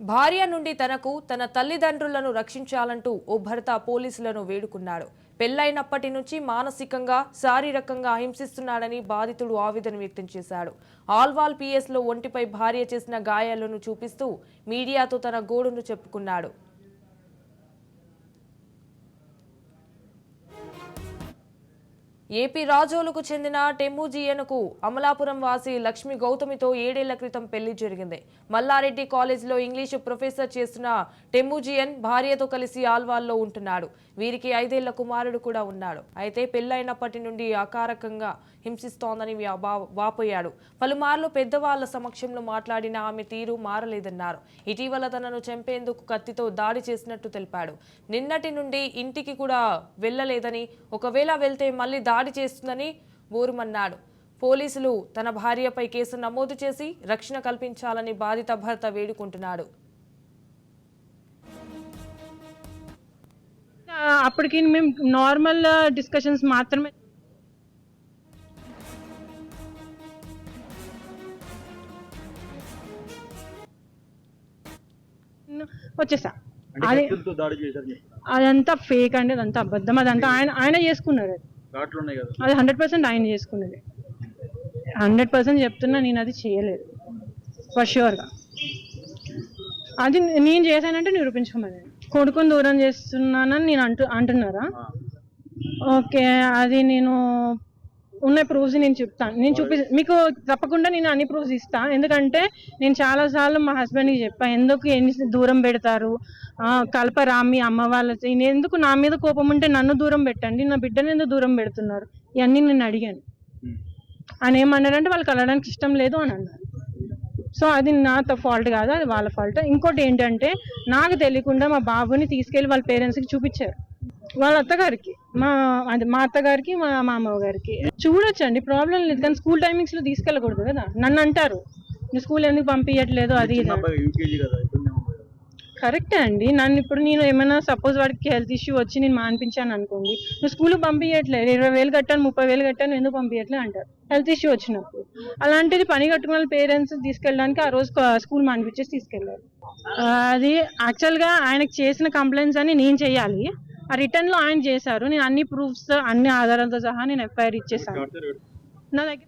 భార్య నుండి తనకు తన తల్లిదండ్రులను రక్షించాలంటూ ఓ భర్త పోలీసులను వేడుకున్నాడు. పెళ్ళైనప్పటి నుంచి మానసికంగా శారీరకంగా హింసిస్తున్నాడని బాధితుడు ఆవేదన వ్యక్తం చేశాడు. ఆల్వాల్ పిఎస్లో ఒంటిపై భార్య చేసిన గాయాలను చూపిస్తూ మీడియాతో తన గోడును చెప్పుకున్నాడు. ఏపీ రాజోలుకు చెందిన టెమ్ముజియన్కు అమలాపురం వాసి లక్ష్మి గౌతమితో ఏడేళ్ళ క్రితం పెళ్ళి జరిగింది. మల్లారెడ్డి కాలేజీలో ఇంగ్లీషు ప్రొఫెసర్ చేస్తున్న టెమ్ముజియన్ భార్యతో కలిసి ఆల్వాల్లో ఉంటున్నాడు. వీరికి ఐదేళ్ళ కుమారుడు కూడా ఉన్నాడు. అయితే పెళ్ళైనప్పటి నుండి అకారకంగా హింసిస్తోందని వాపోయాడు. పలుమార్లు పెద్దవాళ్ళ సమక్షంలో మాట్లాడిన ఆమె తీరు మారలేదన్నారు. ఇటీవల తనను చంపేందుకు కత్తితో దాడి చేసినట్టు తెలిపాడు. నిన్నటి నుండి ఇంటికి కూడా వెళ్ళలేదని ఒకవేళ వెళ్తే మళ్ళీ దాడి చేస్తుందని బోరుమన్నాడు పోలీసులు తన భార్యపై కేసు నమోదు చేసి రక్షణ కల్పించాలని బాధిత భర్త వేడుకుంటున్నాడు. అప్పటికి మేము నార్మల్ డిస్కషన్స్ మాత్రమే. వచ్చేసా. అదంతా ఫేక్ అండి అదంతా అబద్ధం. అదంతా ఆయన ఆయన చేసుకున్నారు అది. ఘాట్లు ఉన్నాయి కదా. అది హండ్రెడ్ పర్సెంట్ ఆయన చేసుకున్నది. హండ్రెడ్ పర్సెంట్ చెప్తున్నా నేను అది చేయలేదు. ఫర్ ష్యూర్గా అది నేను చేశానంటే నిరూపించుకోమని. కొడుకుని దూరం చేస్తున్నానని నేను అంటు అంటున్నారా. ఓకే అది నేను ఉన్న ప్రూఫ్స్ నేను చెప్తాను నేను చూపి మీకు తప్పకుండా నేను అన్ని ప్రూఫ్స్ ఇస్తాను ఎందుకంటే నేను చాలాసార్లు మా హస్బెండ్కి చెప్పాను ఎందుకు ఎన్ని దూరం పెడతారు? ఆ, కలపరా మీ అమ్మ వాళ్ళతో ఎందుకు నా మీద కోపం ఉంటే నన్ను దూరం పెట్టండి నా బిడ్డని ఎందుకు దూరం పెడుతున్నారు? ఇవన్నీ నేను అడిగాను. ఉమ్. ఆయన ఏమన్నారంటే వాళ్ళకి వెళ్ళడానికి ఇష్టం లేదు అని అన్నారు. సో అది నా ఫాల్ట్ కాదు అది వాళ్ళ ఫాల్ట్ ఇంకోటి ఏంటంటే నాకు తెలియకుండా మా బాబుని తీసుకెళ్ళి వాళ్ళ పేరెంట్స్కి చూపించారు. వాళ్ళ అత్తగారికి. మా అది మా అత్తగారికి మా మామయ్య గారికి. చూడొచ్చండి ప్రాబ్లం లేదు. కానీ స్కూల్ టైమింగ్స్లో తీసుకెళ్ళకూడదు కదా. నన్ను అంటారు నువ్వు స్కూల్ ఎందుకు పంపించట్లేదు అది. కరెక్టే అండి. నన్ను ఇప్పుడు నేను ఏమైనా సపోజ్ వాడికి హెల్త్ ఇష్యూ వచ్చి నేను మానిపించాను అనుకోండి నువ్వు స్కూల్ పంపించట్లేదు ఇరవై వేలు కట్టాను ముప్పై వేలు కట్టాను ఎందుకు పంపించట్లేదు అంటారు. హెల్త్ ఇష్యూ వచ్చినప్పుడు. అలాంటిది పని కట్టుకున్న పేరెంట్స్ తీసుకెళ్ళడానికి ఆ రోజు స్కూల్ మానిపించేసి తీసుకెళ్ళారు. అది యాక్చువల్గా ఆయనకు చేసిన కంప్లైంట్స్ అని నేను చేయాలి ఆ రిటర్న్లో ఆయన చేశారు. నేను అన్ని ప్రూఫ్స్ అన్ని ఆధారాలతో సహా నేను ఎఫ్ఐఆర్ ఇచ్చేసాను నా దగ్గర